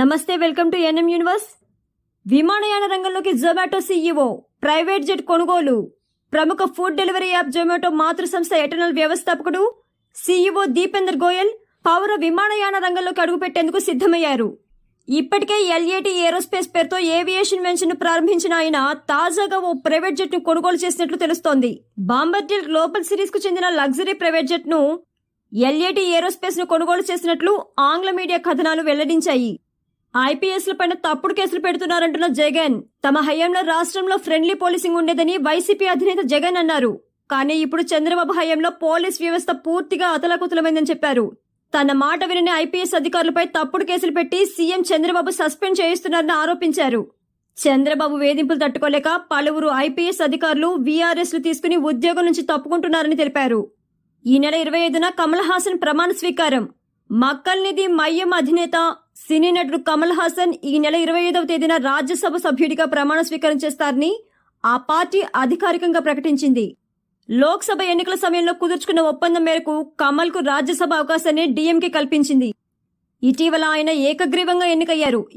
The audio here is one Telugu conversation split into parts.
నమస్తే వెల్కమ్ టు ఎన్ఎం యూనివర్స్. విమానయాన రంగంలోకి జొమాటో సీఈఓ ప్రైవేట్ జెట్ కొనుగోలు. ప్రముఖ ఫుడ్ డెలివరీ యాప్ జొమాటో మాతృ సంస్థ ఎటర్నల్ వ్యవస్థాపకుడు సీఈఓ దీపేందర్ గోయల్ పౌర విమానయాన రంగంలోకి అడుగుపెట్టేందుకు సిద్ధమయ్యారు. ఇప్పటికే ఎల్ఏటి ఏరోస్పేస్ పేరుతో ఏవియేషన్ వెంచర్ ప్రారంభించిన ఆయన తాజాగా ఓ ప్రైవేట్ జెట్ను కొనుగోలు చేసినట్లు తెలుస్తోంది. బాంబర్జెట్ గ్లోబల్ సిరీస్కు చెందిన లగ్జరీ ప్రైవేట్ జెట్ను ఎల్ఏటి ఏరోస్పేస్ను కొనుగోలు చేసినట్లు ఆంగ్ల మీడియా కథనాలు వెల్లడించాయి. ఐపీఎస్ల పైన తప్పుడు కేసులు పెడుతున్నారంటున్న జగన్. తమ హయాంలో రాష్ట్రంలో ఫ్రెండ్లీ పోలీసింగ్ ఉండేదని వైసీపీ అధినేత జగన్ అన్నారు. కానీ ఇప్పుడు చంద్రబాబు హయాంలో పోలీస్ వ్యవస్థ పూర్తిగా అతలకుతలమైందని చెప్పారు. తన మాట వినని ఐపీఎస్ అధికారులపై తప్పుడు కేసులు పెట్టి సీఎం చంద్రబాబు సస్పెండ్ చేయిస్తున్నారని ఆరోపించారు. చంద్రబాబు వేధింపులు తట్టుకోలేక పలువురు ఐపీఎస్ అధికారులు వీఆర్ఎస్లు తీసుకుని ఉద్యోగం నుంచి తప్పుకుంటున్నారని తెలిపారు. ఈ నెల ఇరవై ఐదున కమల్ హాసన్ ప్రమాణ స్వీకారం. మక్కల్నిధి మయ్యం అధినేత సినీ నటుడు కమల్ హాసన్ ఈ నెల ఇరవై ఐదవ తేదీన రాజ్యసభ సభ్యుడిగా ప్రమాణ స్వీకారం చేస్తారని ఆ పార్టీ అధికారికంగా ప్రకటించింది. లోక్సభ ఎన్నికల సమయంలో కుదుర్చుకున్న ఒప్పందం మేరకు కమల్కు రాజ్యసభ అవకాశాన్ని డీఎంకే కల్పించింది. ఇటీవల ఆయన ఏకగ్రీవంగా ఎన్నికయ్యారు.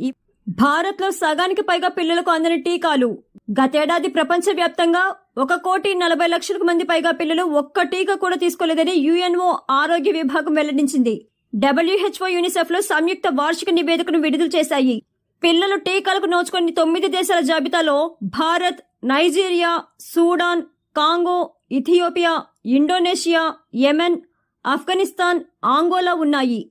భారత్లో సగానికి పైగా పిల్లలకు అందిన టీకాలు. గతేడాది ప్రపంచవ్యాప్తంగా ఒక కోటి నలభై లక్షలకు మంది పైగా పిల్లలు ఒక్క టీకా కూడా తీసుకోలేదని యుఎన్ఓ ఆరోగ్య విభాగం వెల్లడించింది. డబ్ల్యూహెచ్ఓ యూనిసెఫ్లో సంయుక్త వార్షిక నివేదికను విడుదల చేశాయి. పిల్లలు టీకాలకు నోచుకుని తొమ్మిది దేశాల జాబితాలో Bharat Nigeria Sudan Congo Ethiopia Indonesia Yemen Afghanistan Angola ఉన్నాయి.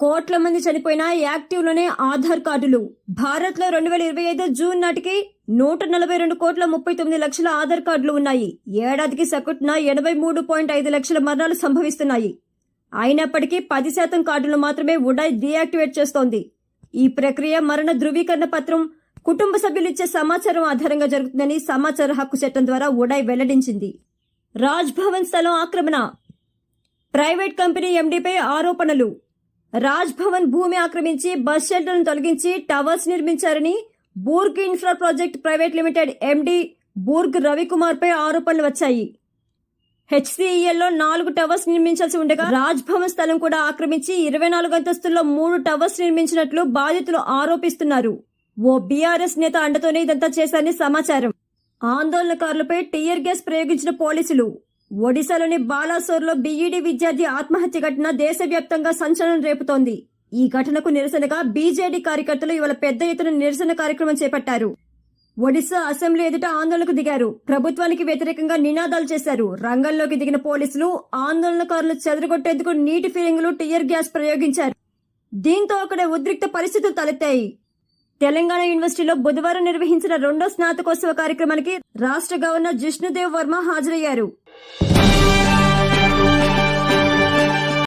కోట్ల మంది చనిపోయిన యాక్టివ్లోనే ఆధార్ కార్డులు. భారత్లో రెండు వేల ఇరవై ఐదు జూన్ నాటికి నూట నలభై రెండు కోట్ల ముప్పై తొమ్మిది లక్షల ఆధార్ కార్డులు ఉన్నాయి. ఏడాదికి సకుట్న ఎనభై మూడు పాయింట్ ఐదు లక్షల మరణాలు సంభవిస్తున్నాయి. అయినప్పటికీ పది శాతం కార్డులు మాత్రమే ఉడాయ్ డీయాక్టివేట్ చేస్తోంది. ఈ ప్రక్రియ మరణ ధృవీకరణ పత్రం కుటుంబ సభ్యులు ఇచ్చే సమాచారం ఆధారంగా జరుగుతుందని సమాచార హక్కు చట్టం ద్వారా ఉడాయ్ వెల్లడించింది. రాజ్ భవన్ స్థలం ఆక్రమణ. ప్రైవేట్ కంపెనీ ఎండీపై ఆరోపణలు. రాజ్ భవన్ భూమి ఆక్రమించి బస్ షెల్టర్ను తొలగించి towers నిర్మించారని Boorg infra project private limited MD Boorg Ravikumar పై ఆరోపణలు వచ్చాయి. హెచ్సిఈఎల్లో నాలుగు టవర్స్ నిర్మించాల్సి ఉండగా రాజ్భవన్ స్థలం కూడా ఆక్రమించి ఇరవై నాలుగు అంతస్తుల్లో మూడు టవర్స్ నిర్మించినట్లు బాధితులు ఆరోపిస్తున్నారు. ఓ బీఆర్ఎస్ నేత అండతోనే ఇదంతా చేశారని సమాచారం. ఆందోళనకారులపై టీయర్ గ్యాస్ ప్రయోగించిన పోలీసులు. ఒడిశాలోని బాలాసోర్లో బీఈడీ విద్యార్థి ఆత్మహత్య ఘటన దేశవ్యాప్తంగా సంచలనం రేపుతోంది. ఈ ఘటనకు నిరసనగా బీజేడీ కార్యకర్తలు ఇవాళ పెద్ద ఎత్తున నిరసన కార్యక్రమం చేపట్టారు. ఒడిశా అసెంబ్లీ ఎదుట ఆందోళనకు దిగారు. ప్రభుత్వానికి వ్యతిరేకంగా నినాదాలు చేశారు. రంగంలోకి దిగిన పోలీసులు ఆందోళనకారులు చెదరగొట్టేందుకు నీటి ఫిరింగులు టియర్ గ్యాస్ ప్రయోగించారు. దీంతో అక్కడ ఉద్రిక్త పరిస్థితులు తలెత్తాయి. తెలంగాణ యూనివర్సిటీలో బుధవారం నిర్వహించిన రెండో స్నాతకోత్సవ కార్యక్రమానికి రాష్ట్ర గవర్నర్ జిష్ణుదేవ్ వర్మ హాజరయ్యారు.